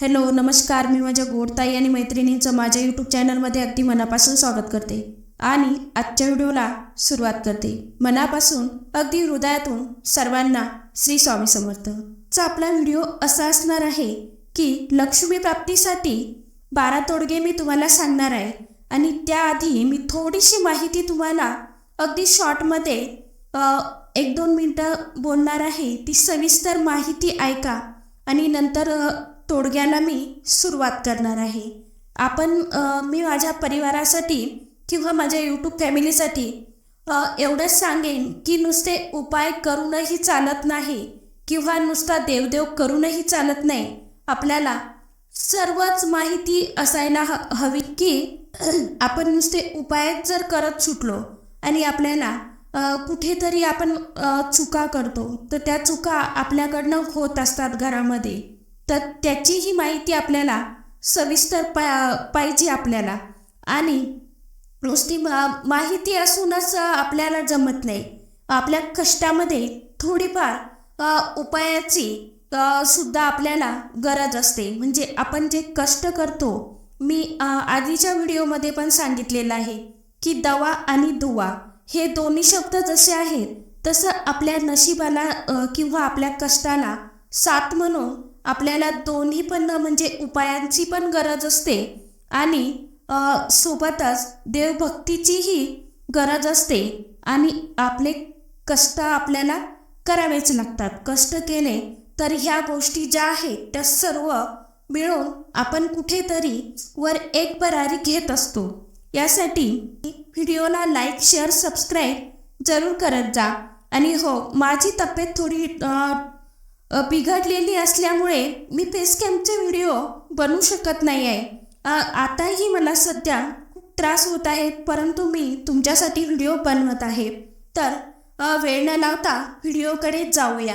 Hello नमस्कार. मी माझ्या गोडताई आणि मैत्रिणींचं माझ्या यूट्यूब चॅनलमध्ये अगदी मनापासून स्वागत करते आणि आजच्या व्हिडिओला सुरुवात करते. मनापासून अगदी हृदयातून सर्वांना श्री स्वामी समर्थचा आपला व्हिडिओ असा असणार आहे की लक्ष्मी प्राप्तीसाठी बारा तोडगे मी तुम्हाला सांगणार आहे आणि त्याआधी मी थोडीशी माहिती तुम्हाला अगदी शॉर्टमध्ये एक दोन मिनटं बोलणार आहे. ती सविस्तर माहिती ऐका आणि नंतर तोडग्याला मी सुरुवात करणार आहे. आपण मी माझ्या परिवारासाठी किंवा माझ्या यूट्यूब फॅमिलीसाठी एवढंच सांगेन की नुसते उपाय करूनही चालत नाही किंवा नुसता देवदेव करूनही चालत नाही. आपल्याला सर्वच माहिती असायला ह हवी की आपण नुसते उपाय जर करत सुटलो आणि आपल्याला कुठेतरी आपण चुका करतो तर त्या चुका आपल्याकडनं होत असतात घरामध्ये. तर त्याचीही माहिती आपल्याला सविस्तर पा पाहिजे आपल्याला. आणि नुसती मा माहिती असूनच आपल्याला जमत नाही. आपल्या कष्टामध्ये थोडीफार उपायाची सुद्धा आपल्याला गरज असते. म्हणजे आपण जे कष्ट करतो मी आधीच्या व्हिडिओमध्ये पण सांगितलेलं आहे की दवा आणि दुवा हे दोन्ही शब्द जसे आहेत तसं आपल्या नशिबाला किंवा आपल्या कष्टाला साथ म्हणून आपल्याला दोन्ही पण म्हणजे उपायांची पण गरज असते. आणि सोबतच देवभक्तीचीही गरज असते. आणि आपले कष्ट आपल्याला करावेच लागतात. कष्ट केले तर ह्या गोष्टी ज्या आहेत त्या सर्व मिळून आपण कुठेतरी वर एक बरारी घेत असतो. यासाठी व्हिडिओला लाईक शेअर सबस्क्राईब जरूर करत जा. आणि हो माझी तब्येत थोडी बिघडलेली असल्यामुळे मी फेस कॅम्पचे व्हिडिओ बनवू शकत नाही आहे आताही मला सध्या खूप त्रास होत आहे परंतु मी तुमच्यासाठी व्हिडिओ बनवत आहे. तर वेळ न लावता व्हिडिओकडे जाऊया.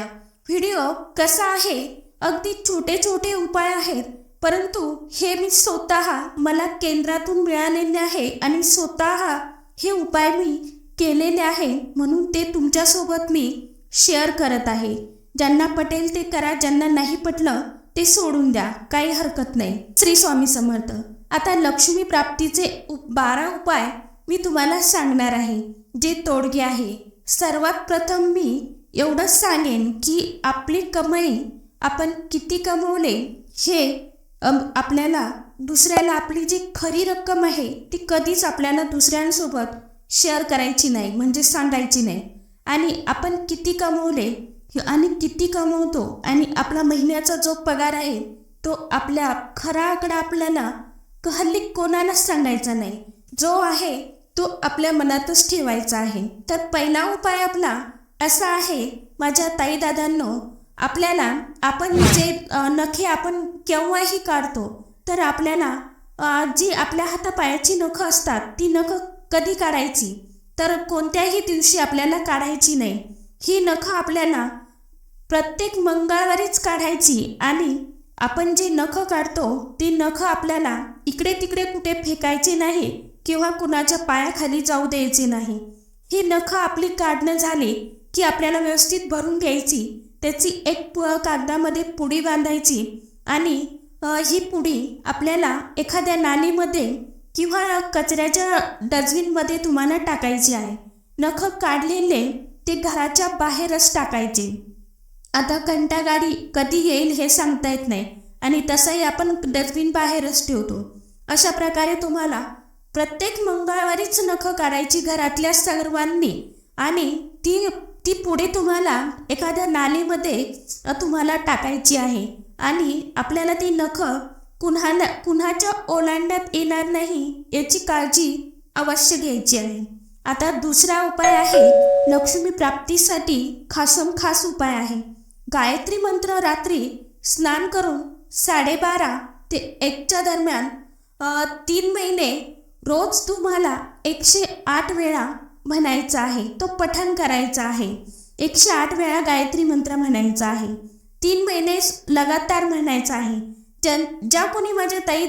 व्हिडिओ कसा आहे? अगदी छोटे छोटे उपाय आहेत परंतु हे मी स्वतः मला केंद्रातून मिळालेले आहे आणि स्वतः हे उपाय मी केलेले आहे म्हणून ते तुमच्यासोबत मी शेअर करत आहे. ज्यांना पटेल ते करा ज्यांना नाही पटलं ते सोडून द्या काही हरकत नाही. श्री स्वामी समर्थ. आता लक्ष्मी प्राप्तीचे बारा उपाय मी तुम्हाला सांगणार आहे. जे तोडगे आहे. सर्वात प्रथम मी एवढंच सांगेन की आपली कमाई आपण किती कमवले हे आपल्याला दुसऱ्याला आपली जी खरी रक्कम आहे ती कधीच आपल्याला दुसऱ्यांसोबत शेअर करायची नाही म्हणजे सांगायची नाही. आणि आपण किती कमवले आणि किती कमवतो आणि आपला महिन्याचा जो पगार आहे तो आपल्या खरा आकडा आपल्याला हल्ली कोणालाच सांगायचा नाही. जो आहे तो आपल्या मनातच ठेवायचा आहे. तर पहिला उपाय आपला असा आहे माझ्या ताईदादांनो आपल्याला आपण जे नखे आपण केव्हाही काढतो तर आपल्याला जी आपल्या हातापायाची नखं असतात ती नखं कधी काढायची? तर कोणत्याही दिवशी आपल्याला काढायची नाही. ही नखं आपल्याला प्रत्येक मंगळवारीच काढायची आणि आपण जी नखं काढतो ती नखं आपल्याला इकडे तिकडे कुठे फेकायची नाही किंवा कुणाच्या पायाखाली जाऊ द्यायची नाही. ही नखं आपली काढणं झाली की आपल्याला व्यवस्थित भरून घ्यायची. त्याची एक पु कागदामध्ये पुडी बांधायची आणि ही पुडी आपल्याला एखाद्या नालीमध्ये किंवा कचऱ्याच्या डस्टबिनमध्ये तुम्हाला टाकायची आहे. नखं काढलेले ते घराच्या बाहेरच टाकायचे. आता घंटा गाडी कधी येईल हे सांगता येत नाही. आणि तसंही आपण डस्टबिन बाहेरच ठेवतो. अशा प्रकारे तुम्हाला प्रत्येक मंगळवारीच नखं काढायची घरातल्या सर्वांनी. आणि ती ती पुढे तुम्हाला एखाद्या नालीमध्ये तुम्हाला टाकायची आहे. आणि आपल्याला ती नखं कुन्हा कुणाच्या ओलांड्यात येणार नाही याची काळजी अवश्य घ्यायची आहे. आता दुसरा उपाय आहे लक्ष्मी प्राप्तीसाठी खासम खास उपाय आहे. गायत्री मंत्र रात्री स्नान करून साडेबारा ते एकच्या दरम्यान तीन महिने रोज तुम्हाला एकशे आठ वेळा म्हणायचा आहे तो पठण करायचा आहे. एकशे आठ वेळा गायत्री मंत्र म्हणायचा आहे. तीन महिने लगातार म्हणायचा आहे. ज्या ज्या कोणी माझ्या ताई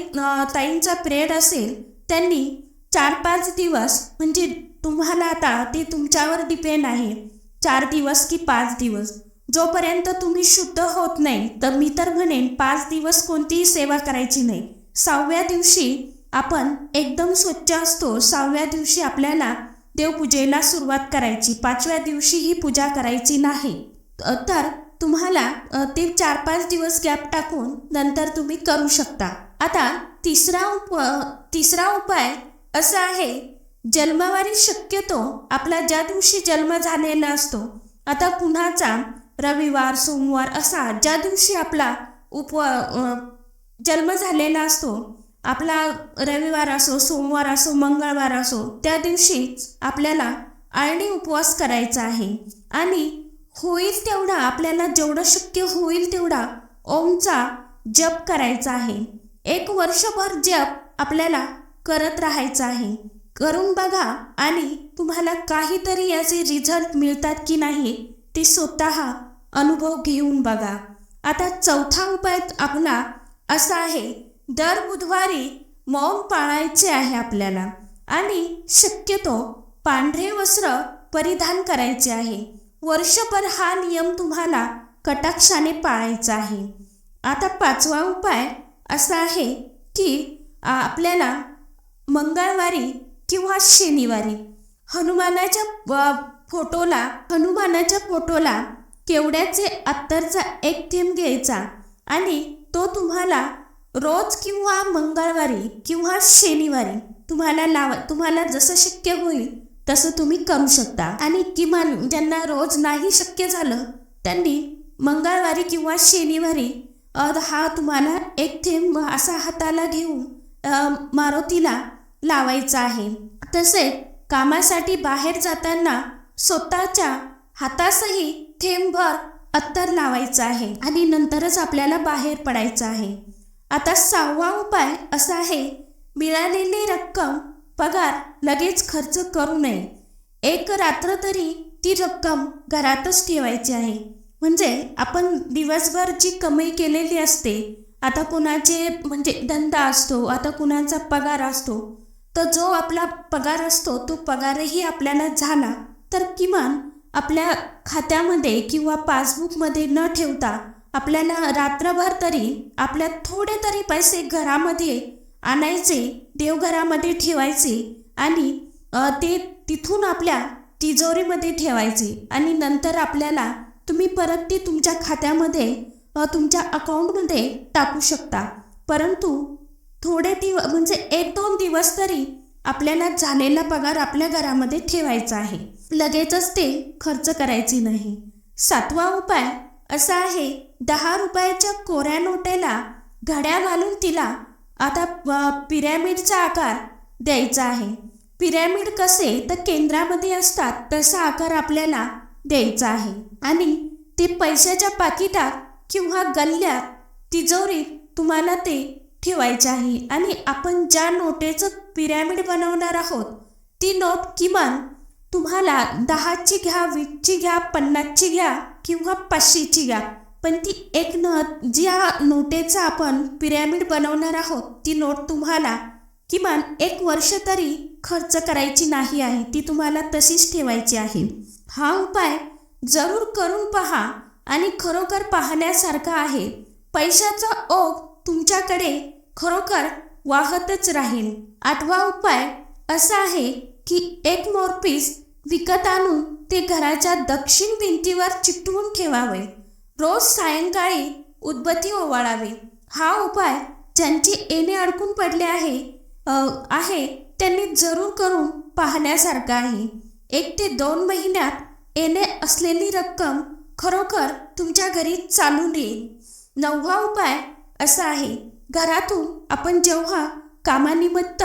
ताईंचा प्रेयर असेल त्यांनी चार पाच दिवस म्हणजे तुम्हाला आता ते तुमच्यावर डिपेंड आहे. चार दिवस की पाच दिवस? जोपर्यंत तुम्ही शुद्ध होत नाही तर मी तर म्हणेन पाच दिवस कोणतीही सेवा करायची नाही. सहाव्या दिवशी आपण एकदम स्वच्छ असतो सहाव्या दिवशी आपल्याला देवपूजेला सुरुवात करायची. पाचव्या दिवशी ही पूजा करायची नाही. तर तुम्हाला ते चार पाच दिवस गॅप टाकून नंतर तुम्ही करू शकता. आता तिसरा उप तिसरा उपाय असा आहे जन्मावारी शक्यतो आपला ज्या दिवशी जन्म झालेला असतो आता कुणाचा रविवार सोमवार असा ज्या दिवशी आपला उप जन्म झालेला असतो आपला रविवार असो सोमवार असो मंगळवार असो त्या दिवशी आपल्याला आळणी उपवास करायचा आहे. आणि होईल तेवढा आपल्याला जेवढं शक्य होईल तेवढा ओमचा जप करायचा आहे. एक वर्षभर जप आपल्याला करत राहायचं आहे. करून बघा आणि तुम्हाला काहीतरी याचे रिझल्ट मिळतात की नाही ती स्वतः अनुभव घेऊन बघा. आता चौथा उपाय आपला असा आहे दर बुधवारी मौन पाळायचे आहे आपल्याला आणि शक्यतो पांढरे वस्त्र परिधान करायचे आहे. वर्षभर हा नियम तुम्हाला कटाक्षाने पाळायचा आहे. आता पाचवा उपाय असा आहे की आपल्याला मंगळवारी किंवा शनिवारी हनुमानाच्या फोटोला हनुमानाच्या फोटोला केवड्याचे अत्तरचा एक थेंब घ्यायचा आणि तो तुम्हाला रोज किंवा मंगळवारी किंवा शनिवारी तुम्हाला लावा तुम्हाला जसं शक्य होईल तसं तुम्ही करू शकता. आणि किमान ज्यांना रोज नाही शक्य झालं त्यांनी मंगळवारी किंवा शनिवारी हा तुम्हाला एक थेंब असा हाताला घेऊन मारुतीला लावायचा आहे. तसेच कामासाठी बाहेर जाताना स्वतःच्या हातासही थेंबभर अत्तर लावायचं आहे आणि नंतरच आपल्याला बाहेर पडायचं आहे. आता सहावा उपाय असा आहे मिळालेली रक्कम पगार लगेच खर्च करू नये. एक रात्र तरी ती रक्कम घरातच ठेवायची आहे. म्हणजे आपण दिवसभर जी कमाई केलेली असते आता कुणाचे म्हणजे धंदा असतो आता कुणाचा पगार असतो तर जो आपला पगार असतो तो पगारही आपल्याला झाला. तर किमान आपल्या खात्यामध्ये किंवा पासबुकमध्ये न ठेवता आपल्याला रात्रभर तरी आपल्या थोडे तरी पैसे घरामध्ये आणायचे देवघरामध्ये ठेवायचे आणि ते तिथून आपल्या तिजोरीमध्ये ठेवायचे आणि नंतर आपल्याला तुम्ही परत ती तुमच्या खात्यामध्ये तुमच्या अकाउंटमध्ये टाकू शकता. परंतु थोडे दिव म्हणजे एक दोन दिवस तरी आपल्याला झालेला पगार आपल्या घरामध्ये ठेवायचा आहे. लगेचच ते खर्च करायचे नाही. सातवा उपाय असा आहे दहा रुपयाच्या कोऱ्या नोटेला घड्या घालून तिला आता पिरॅमिडचा आकार द्यायचा आहे. पिरॅमिड कसे तर केंद्रामध्ये असतात तसा आकार आपल्याला द्यायचा आहे. आणि ते पैशाच्या पाकिटात किंवा गल्ल्यात तिजोरीत तुम्हाला ते ठेवायची आहे आणि आपण ज्या नोटेचं पिरॅमिड बनवणार आहोत ती नोट किमान तुम्हाला दहाची घ्या वीसची घ्या पन्नासची घ्या किंवा पाचशेची घ्या. पण ती एक न ज्या नोटेचा आपण पिरॅमिड बनवणार आहोत ती नोट तुम्हाला किमान एक वर्ष तरी खर्च करायची नाही आहे ती तुम्हाला तशीच ठेवायची आहे. हा उपाय जरूर करून पहा आणि खरोखर पाहण्यासारखा आहे. पैशाचा ओघ तुमच्याकडे खरोखर वाहतच राहील. आठवा उपाय असा आहे की एक मोरपीस विकत आणून ते घराच्या दक्षिण भिंतीवर चिटवून ठेवावे. रोज सायंकाळी उदबत्ती ओवाळावे. हा उपाय ज्यांचे येणे अडकून पडले आहे आहे त्यांनी जरूर करून पाहण्यासारखा आहे. एक ते दोन महिन्यात येणे असलेली रक्कम खरोखर तुमच्या घरी चालून येईल. नववा उपाय असा आहे घरातून आपण जेव्हा कामानिमित्त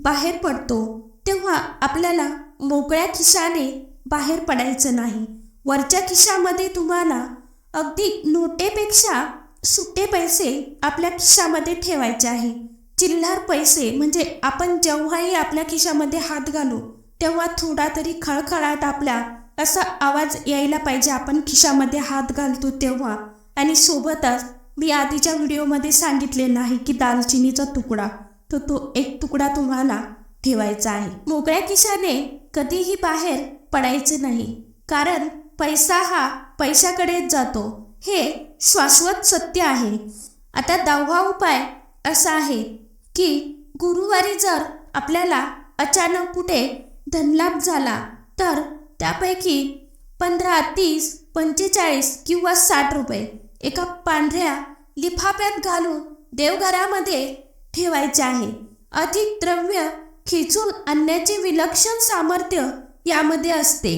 बाहेर पडतो तेव्हा आपल्याला मोकळ्या खिशाने बाहेर पडायचं नाही. वरच्या खिशामध्ये तुम्हाला अगदी नोटेपेक्षा सुट्टे पैसे आपल्या खिशामध्ये ठेवायचे आहे. चिल्लर पैसे म्हणजे आपण जेव्हाही आपल्या खिशामध्ये हात घालू तेव्हा थोडा तरी खळखळाट आपल्या असा आवाज यायला पाहिजे आपण खिशामध्ये हात घालतो तेव्हा. आणि सोबतच मी आधीच्या व्हिडिओमध्ये सांगितलेलं आहे की दालचिनीचा तुकडा. तर तो एक तुकडा तुम्हाला ठेवायचा आहे. मोकळ्या खिशाने कधीही बाहेर पडायचे नाही. कारण पैसा हा पैशाकडेच जातो. हे शाश्वत सत्य आहे. आता दहावा उपाय असा आहे की गुरुवारी जर आपल्याला अचानक कुठे धनलाभ झाला तर त्यापैकी पंधरा तीस पंचेचाळीस किंवा साठ रुपये एका पांढऱ्या लिफाफ्यात घालून देवघरामध्ये ठेवायचे आहे. अधिक द्रव्य खिचून आणण्याचे विलक्षण सामर्थ्य यामध्ये असते.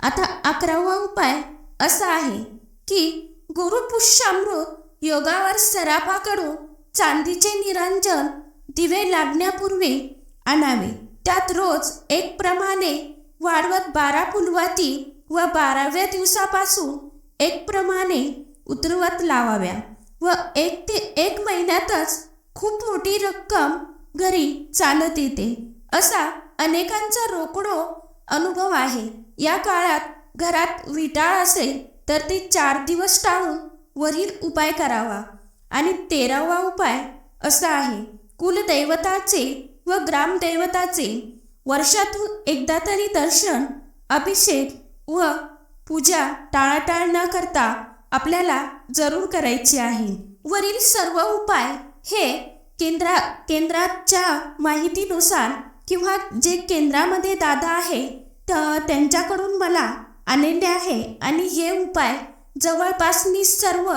आता अकरावा उपाय असा आहे की गुरुपुष्यामृत योगावर सराफाकडून चांदीचे निरंजन दिवे लागण्यापूर्वी आणावे. त्यात रोज एक प्रमाणे वाढवत बारा पुलवाती व बाराव्या दिवसापासून एक प्रमाणे उतरवत लावाव्या व एक ते एक महिन्यातच खूप मोठी रक्कम घरी चालत येते. असा अनेकांचा रोकडो अनुभव आहे. या काळात घरात विटाळ असेल तर ते चार दिवस टाळून वरील उपाय करावा. आणि तेरावा उपाय असा आहे. कुलदैवताचे व ग्रामदैवताचे वर्षातून एकदा तरी दर्शन अभिषेक व पूजा टाळाटाळ न करता आपल्याला जरूर करायची आहे. वरील सर्व उपाय हे केंद्रा केंद्राच्या माहितीनुसार किंवा जे केंद्रामध्ये दादा आहे तर त्यांच्याकडून मला आलेले आहे आणि हे उपाय जवळपास मी सर्व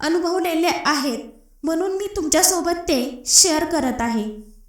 अनुभवलेले आहेत म्हणून मी तुमच्यासोबत ते शेअर करत आहे.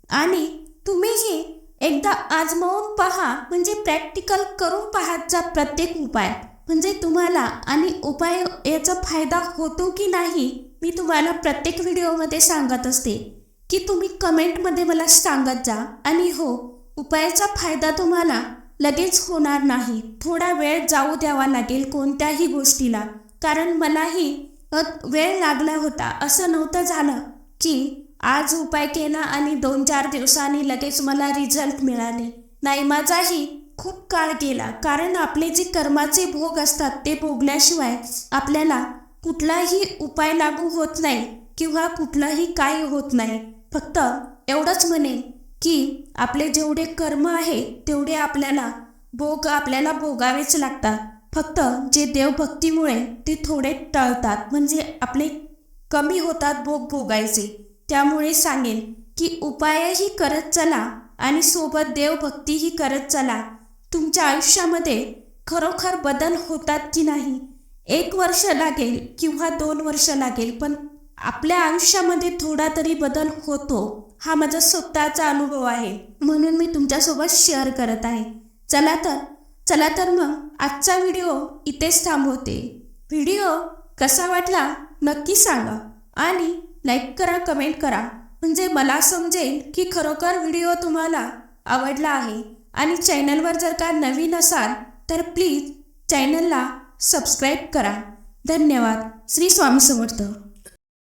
आणि तुम्हीही एकदा आजमावून पहा म्हणजे प्रॅक्टिकल करून पाहात जा प्रत्येक उपाय. म्हणजे तुम्हाला आणि उपाय याचा फायदा होतो की नाही मी तुम्हाला प्रत्येक व्हिडिओमध्ये सांगत असते. की तुम्ही कमेंटमध्ये मला सांगत जा. आणि हो उपायाचा फायदा तुम्हाला लगेच होणार नाही. थोडा वेळ जाऊ द्यावा लागेल कोणत्याही गोष्टीला. कारण मलाही वेळ लागला होता. असं नव्हतं झालं की आज उपाय केला आणि दोन चार दिवसांनी लगेच मला रिझल्ट मिळाले. नाही माझाही खूप काळ गेला. कारण आपले जे कर्माचे भोग असतात ते भोगल्याशिवाय आपल्याला कुठलाही उपाय लागू होत नाही किंवा कुठलाही काही होत नाही. फक्त एवढंच म्हणेन की आपले जेवढे कर्म आहे तेवढे आपल्याला भोग आपल्याला भोगावेच लागतात. फक्त जे देवभक्तीमुळे ते थोडे टळतात. म्हणजे आपले कमी होतात भोग भोगायचे. त्यामुळे सांगेन की उपायही करत चला आणि सोबत देवभक्तीही करत चला. तुमच्या आयुष्यामध्ये खरोखर बदल होतात की नाही? एक वर्ष लागेल किंवा दोन वर्ष लागेल पण आपल्या आयुष्यामध्ये थोडा तरी बदल होतो हा माझा स्वतःचा अनुभव आहे. म्हणून मी तुमच्यासोबत शेअर करत आहे. चला तर चला तर मग आजचा व्हिडिओ इथेच थांबवते. व्हिडिओ कसा वाटला नक्की सांगा आणि लाईक करा कमेंट करा. म्हणजे मला समजेल की खरोखर व्हिडिओ तुम्हाला आवडला आहे. आणि चॅनलवर जर का नवीन असाल तर प्लीज चॅनलला सबस्क्राईब करा. धन्यवाद. श्री स्वामी समर्थ.